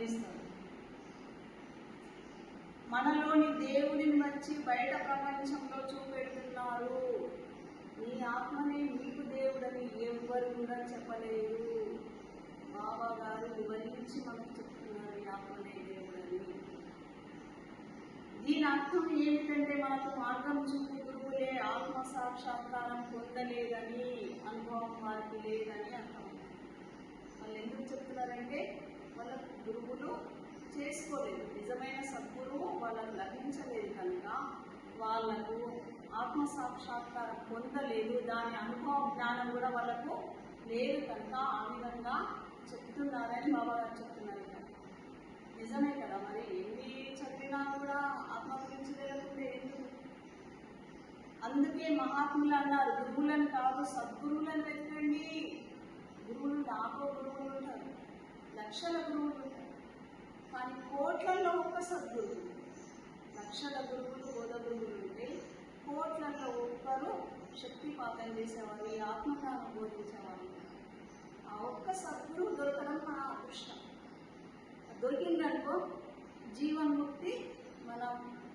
అందిస్తాడు మనలోని దేవుడిని వచ్చి బయట ప్రపంచంలో చూపెడుతున్నారు. నీ ఆత్మనే నీకు దేవుడని ఎవ్వరు కూడా చెప్పలేదు. బాబా గారు వివరించి మనకు చెప్తున్నారు ఈ ఆత్మనే దేవుడని. దీని అర్థం ఏమిటంటే మనకు మార్గం చూపు గురువులే ఆత్మ సాక్షాత్కారం పొందలేదని అనుభవం వారికి లేదని అర్థం వాళ్ళు ఎందుకు చెప్తున్నారంటే వాళ్ళ గురువులు చేసుకోలేదు. నిజమైన సద్గురువు వాళ్ళకు లభించలేదు కనుక వాళ్ళకు ఆత్మ సాక్షాత్కారం పొందలేదు. దాని అనుభవ జ్ఞానం కూడా వాళ్ళకు లేదు కనుక ఆ విధంగా చెప్తున్నారని బాబా గారు చెప్తున్నారు నిజమే కదా మరి? ఎన్ని చదివినా కూడా ఆత్మ గురించి తెలియకుంటే ఎందుకు? అందుకే మహాత్ములు అన్నారు గురువులను కాదు సద్గురువులను వెతకండి. గురువులు నాకో గురువులు ఉంటారు. లక్షల గురువులు ఉంటారు. కోట్లలో ఒక్క సద్గురు లక్షల గురువులు బోధ గురువులు ఉంటే కోట్లలో ఒక్కరు శక్తిపాతం చేసేవారు ఈ ఆత్మజ్ఞానం బోధించేవారు. ఆ ఒక్క సద్గురువు దొరకడం మన అదృష్టం. దొరికిందనుకో జీవన్ముక్తి మన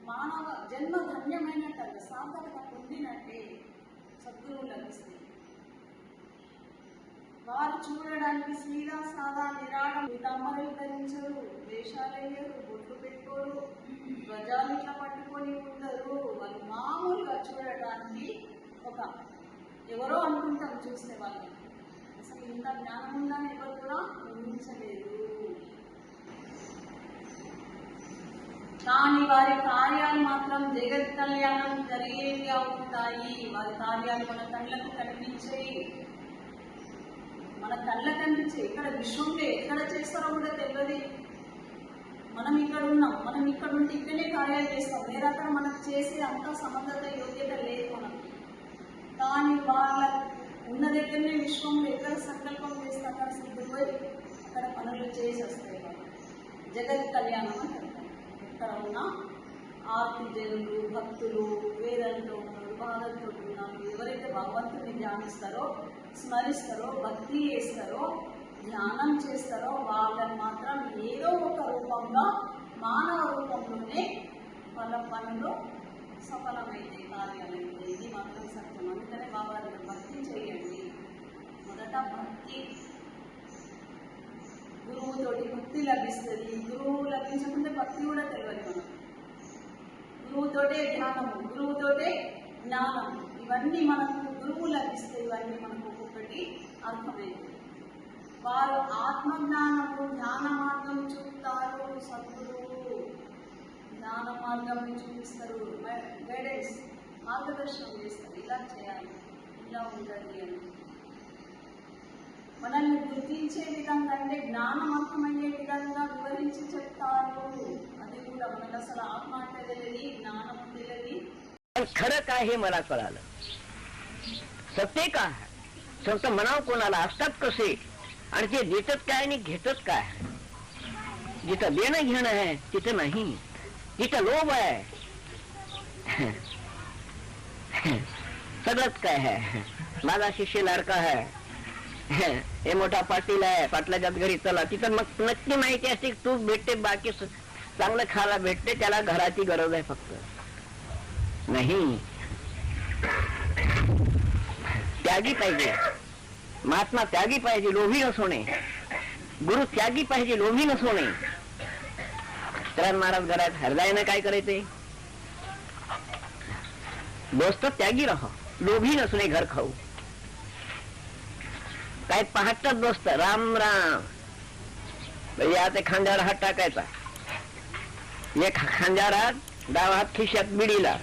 మానవ జన్మ ధన్యమైనట్టు సార్థకత పొందినట్టే సద్గురువు లభిస్తుంది వారు చూడడానికి శ్రీరా సాదా నిరాడం తమ్మలు ధరించరు వేషాలయ్యరు బొట్లు పెట్టుకోరు ధ్వజాలు ఇట్లా పట్టుకొని ఉండరు వాళ్ళు మామూలుగా చూడడానికి ఒక ఎవరో అనుకుంటాం చూసే వాళ్ళు అసలు ఇంత జ్ఞానం ఉందని ఎవరు కూడా ఊహించలేదు. కానీ వారి కార్యాలు మాత్రం జగత్ కళ్యాణం జరిగేవిగా ఉంటాయి. వారి కార్యాలు మన కళ్ళకు కనిపించేవి మన కళ్ళ కనిపించే ఇక్కడ విశ్వంలో ఎక్కడ చేస్తారో కూడా తెలియదు మనం ఇక్కడ ఉన్నాం మనం ఇక్కడ ఉంటే ఇక్కడనే కార్యాలు చేస్తాం. వేరే అక్కడ మనకు చేసే అంత సమర్థత యోగ్యత లేదు మనం. కానీ వాళ్ళ ఉన్న దగ్గరనే విశ్వంలో ఎక్కడ సంకల్పం చేస్తే అక్కడ సిద్ధిపోయి అక్కడ పనులు చేసి వస్తాయి జగత్ కళ్యాణం అంటారు. ఇక్కడ ఉన్న ఆర్తి జనులు భక్తులు వేదంతో ఉన్నారు బాధలతో ఉన్నారు ఎవరైతే భగవంతుని ధ్యానిస్తారో స్మరిస్తారో భక్తి చేస్తారో ధ్యానం చేస్తారో వాళ్ళని మాత్రం ఏదో ఒక రూపంలో మానవ రూపంలోనే వాళ్ళ పనులు సఫలమైతే కార్యాలైతే ఇది మాత్రం సత్యం. అందుకనే బాబా భక్తి చేయండి. మొదట భక్తి. గురువుతోటి భక్తి లభిస్తుంది. గురువు లభించకుంటే భక్తి కూడా తెలియదు మనం గురువుతోటే ధ్యానము గురువుతోటే జ్ఞానము. ఇవన్నీ మనం గురువు లభిస్తే ఇవన్నీ మనకు ఒక్కొక్కటి అర్థమైంది వారు ఆత్మజ్ఞానము జ్ఞాన మార్గం చూపుతారు సద్గురువు జ్ఞాన మార్గం చూపిస్తారు గైడెన్స్ మార్గదర్శనం చేస్తారు ఇలా చేయాలి ఇలా ఉండాలి అని మనల్ని గుర్తించే విధంగా అంటే జ్ఞానం అర్థమయ్యే విధంగా వివరించి చెప్తారు అది కూడా మనకు అసలు ఆత్మ అంటే తెలియదు జ్ఞానం తెలియదు पण खरं काय हे मला कळालं सत्य आहे? फक्त म्हणावं कोणाला असतात कसे आणि ते देतात काय आणि घेतात काय जिथं देणं घेणं आहे तिथं नाही जिथं लोभ आहे सगळंच काय आहे माझा शिष्य लाडका हे। मोठा पाटील आहे पाटलाच्याच घरी चला तिथं मग नक्की माहिती असते तू भेटते बाकी चांगलं खायला भेटते त्याला घराची गरज आहे फक्त। नाही। त्यागी पाहिजे. महात्मा त्यागी पाहिजे लोभी नसोने गुरु त्यागी पाहिजे लोभी नसोने तर महाराज घरात हरदायनं काय करायचे? दोस्त त्यागी राह. लोभी नसणे घर खाऊ. काय पाहतात दोस्त राम राम. म्हणजे या ते खांद्यावर हात टाकायचा. एक खांद्यावर हात डावा हात खिशात बिडीला.